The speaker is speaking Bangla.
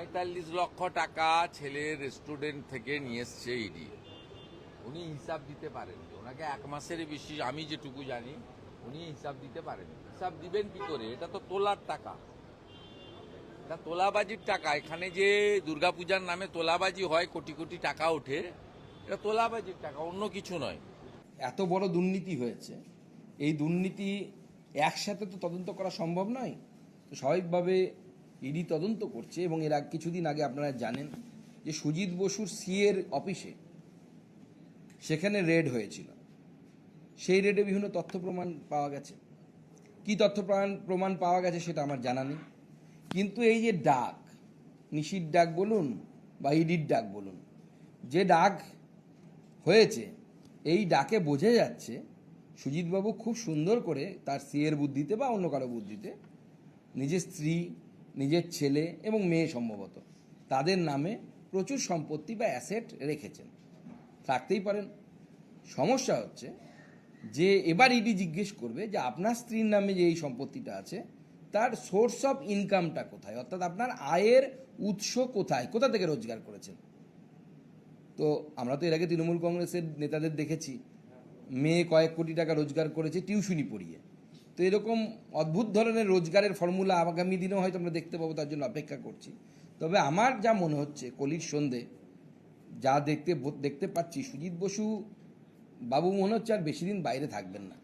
পঁয়তাল্লিশ লক্ষ টাকা ছেলের রেস্টুরেন্ট থেকে নিয়ে এসছে ইডি উনি হিসাব দিতে পারেননি। ওনাকে এক মাসের বেশি, আমি যেটুকু জানি, উনি হিসাব দিতে পারেননি। হিসাব দিবেন কি করে? এটা তো তোলার টাকা। এটা তোলাবাজির টাকা। এখানে যে দুর্গাপূজার নামে তোলাবাজি হয়, কোটি কোটি টাকা ওঠে, এটা তোলাবাজির টাকা, অন্য কিছু নয়। এত বড় দুর্নীতি হয়েছে। এই দুর্নীতি একসাথে তো তদন্ত করা সম্ভব নয়? স্বাভাবিকভাবে ইডি তদন্ত করছে এবং এর কিছুদিন আগে আপনারা জানেন যে সুজিত বসুর সিএর অফিসে সেখানে রেড হয়েছিল। সেই রেডে বিভিন্ন তথ্য প্রমাণ পাওয়া গেছে। কি তথ্য প্রমাণ প্রমাণ পাওয়া গেছে সেটা আমার জানা নেই। কিন্তু এই যে ডাক, নিশির ডাক বলুন বা ইডির ডাক বলুন, যে ডাক হয়েছে, এই ডাকে বোঝা যাচ্ছে সুজিতবাবু খুব সুন্দর করে তার সিয়ের বুদ্ধিতে বা অন্য কারও বুদ্ধিতে নিজের স্ত্রী নিজের ছেলে এবং মেয়ে সম্ভবত। তাদের নামে প্রচুর সম্পত্তি বা অ্যাসেট রেখেছেন। থাকতেই পারেন। সমস্যা হচ্ছে যে এবার ইডি জিজ্ঞেস করবে যে আপনার স্ত্রীর নামে যে এই সম্পত্তিটা আছে, তার সোর্স অফ ইনকামটা কোথায়? অর্থাৎ আপনার আয়ের উৎস কোথায়? কোথা থেকে রোজগার করেছেন? তো আমরা তো এর আগে তৃণমূল কংগ্রেসের নেতাদের দেখেছি। মেয়ে কয়েক কোটি টাকা রোজগার করেছে টিউশনি পড়িয়ে। তো এরকম অদ্ভুত ধরনের রোজগারের ফর্মুলা আগামী দিনেও হয়তো আমরা দেখতে পাবো, তার জন্য অপেক্ষা করছি। তবে আমার যা মনে হচ্ছে, কলির সন্ধে, যা দেখতে দেখতে পাচ্ছি, সুজিত বসু বাবু মনে হচ্ছে আর বেশি দিন বাইরে থাকবেন না।